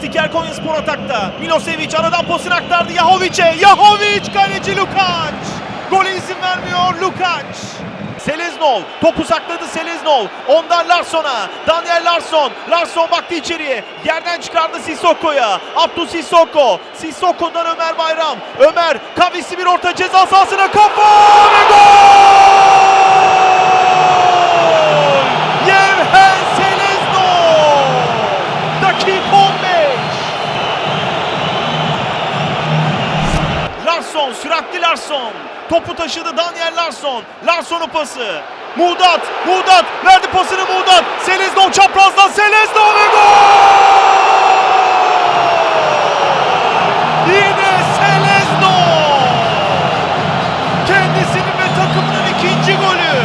Zlatiker Konyaspor atakta. Milosevic aradan posunu aktardı Yahovic'e. Yahovic kaleci Lukac. Gole izin vermiyor Lukac. Seleznol topu sakladı Seleznol. Ondan Larsson'a. Daniel Larsson. Larsson baktı içeriye. Yerden çıkardı Sissoko'ya. Abdü Sissoko. Sissoko'dan Ömer Bayram. Ömer kavisi bir orta ceza sahasına kafa Larsson, süratli Larsson. Topu taşıdı Daniel Larsson. Larsson'un pası. Muğdat, Muğdat verdi pasını Muğdat. Seleznol çaprazdan Seleznol ve gol! Yine Seleznol! Kendisinin ve takımının ikinci golü.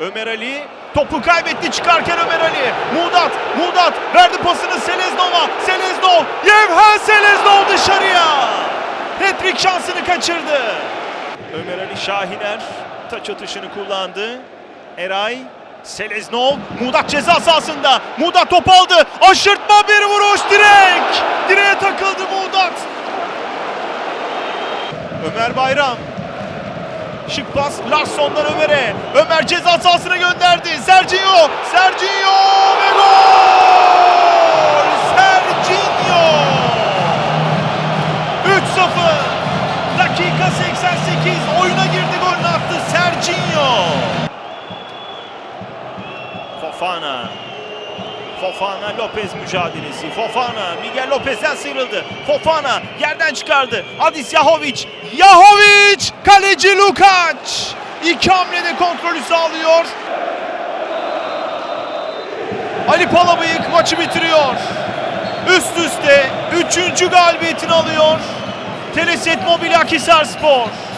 Ömer Ali topu kaybetti çıkarken Ömer Ali. Muğdat, Muğdat verdi pasını Seleznov'a. Seleznov, Yevhen Seleznov dışarıya. Kaçırdı. Ömer Ali Şahiner taç atışını kullandı. Eray, Seleznov, Muğdat ceza sahasında. Muğdat top aldı. Aşırtma bir vuruş direk. Direğe takıldı Muğdat. Ömer Bayram Şık pas Larsson'dan Ömer'e. Ömer ceza sahasına gönderdi. Serginho. Serginho ve gol! Serginho! 3-0. Dakika 88. Oyuna girdi golünü attı Serginho. Fofana. Fofana Lopez mücadelesi. Fofana Miguel Lopez'den sıyrıldı. Fofana yerden çıkardı. Adis Yahovic. Yahovic! Kaleci Lukac. İki hamlede kontrolü sağlıyor. Ali Palabıyık maçı bitiriyor. Üst üste üçüncü galibiyetini alıyor. Teleset Mobil Akhisar Spor.